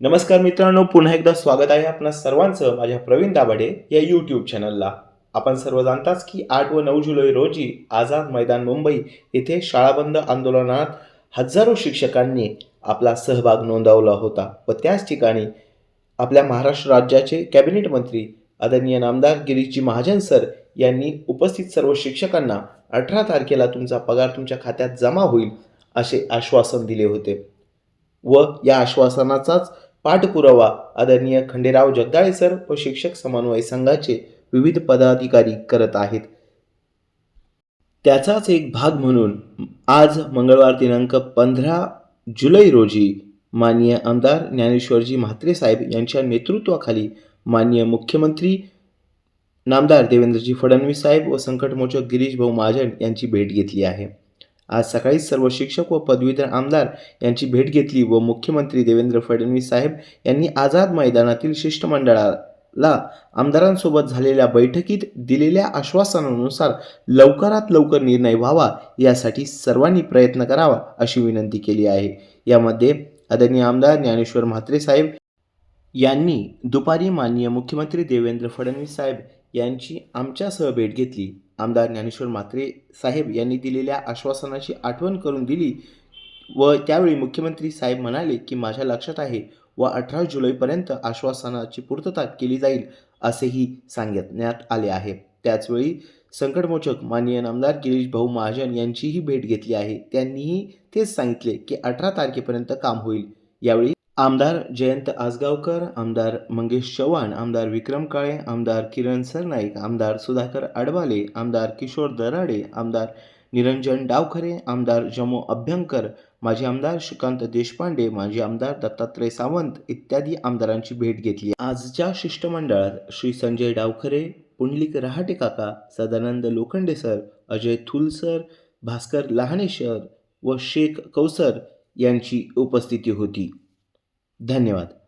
नमस्कार मित्रांनो पुन्हा एकदा स्वागत आहे आपणा सर्वांचं माझ्या प्रवीण दाभाडे या यूट्यूब चॅनलला आपण सर्व जाणताच की आठ व नऊ जुलै रोजी आझाद मैदान मुंबई येथे शाळाबंद आंदोलनात हजारो शिक्षकांनी आपला सहभाग नोंदवला होता व त्याच ठिकाणी आपल्या महाराष्ट्र राज्याचे कॅबिनेट मंत्री आदरणीय नामदार गिरीशजी महाजन सर यांनी उपस्थित सर्व शिक्षकांना अठरा तारखेला तुमचा पगार तुमच्या खात्यात जमा होईल असे आश्वासन दिले होते. व या आश्वासनाचाच पाठपुरावा आदरणीय खंडेराव जगदाळे सर व शिक्षक समन्वय संघाचे विविध पदाधिकारी करत आहेत. त्याचाच एक भाग म्हणून आज मंगळवार दिनांक पंधरा जुलै रोजी माननीय आमदार ज्ञानेश्वरजी म्हात्रे साहेब यांच्या नेतृत्वाखाली माननीय मुख्यमंत्री नामदार देवेंद्रजी फडणवीस साहेब व संकटमोचक गिरीश भाऊ महाजन यांची भेट घेतली आहे. आज सकाळी सर्व शिक्षक व पदवीधर आमदार यांची भेट घेतली व मुख्यमंत्री देवेंद्र फडणवीस साहेब यांनी आझाद मैदानातील शिष्टमंडळाला आमदारांसोबत झालेल्या बैठकीत दिलेल्या आश्वासनानुसार लवकरात लवकर निर्णय व्हावा यासाठी सर्वांनी प्रयत्न करावा अशी विनंती केली आहे. यामध्ये आदरणीय आमदार ज्ञानेश्वर म्हात्रे साहेब यांनी दुपारी माननीय मुख्यमंत्री देवेंद्र फडणवीस साहेब यांची आमच्यासह भेट घेतली. आमदार ज्ञानेश्वर म्हात्रे साहेब यांनी दिलेल्या आश्वासनाची आठवण करून दिली व त्यावेळी मुख्यमंत्री साहेब म्हणाले की माझ्या लक्षात आहे व अठरा जुलैपर्यंत आश्वासनाची पूर्तता केली जाईल असेही सांगण्यात आले आहे. त्याचवेळी संकटमोचक माननीय आमदार गिरीश भाऊ महाजन यांचीही भेट घेतली आहे. त्यांनीही तेच सांगितले की अठरा तारखेपर्यंत काम होईल. यावेळी आमदार जयंत आसगावकर आमदार मंगेश चव्हाण आमदार विक्रम काळे आमदार किरण सरनाईक आमदार सुधाकर आडवाले आमदार किशोर दराडे आमदार निरंजन डावखरे आमदार जमो अभ्यंकर माजी आमदार श्रीकांत देशपांडे माजी आमदार दत्तात्रय सावंत इत्यादी आमदारांची भेट घेतली. आजच्या शिष्टमंडळात श्री संजय डावखरे पुंडलिक रहाटे काका Sadanand Lokhande sir Ajay Thul sir Bhaskar Lahane sir व शेख कौसर यांची उपस्थिती होती. धन्यवाद.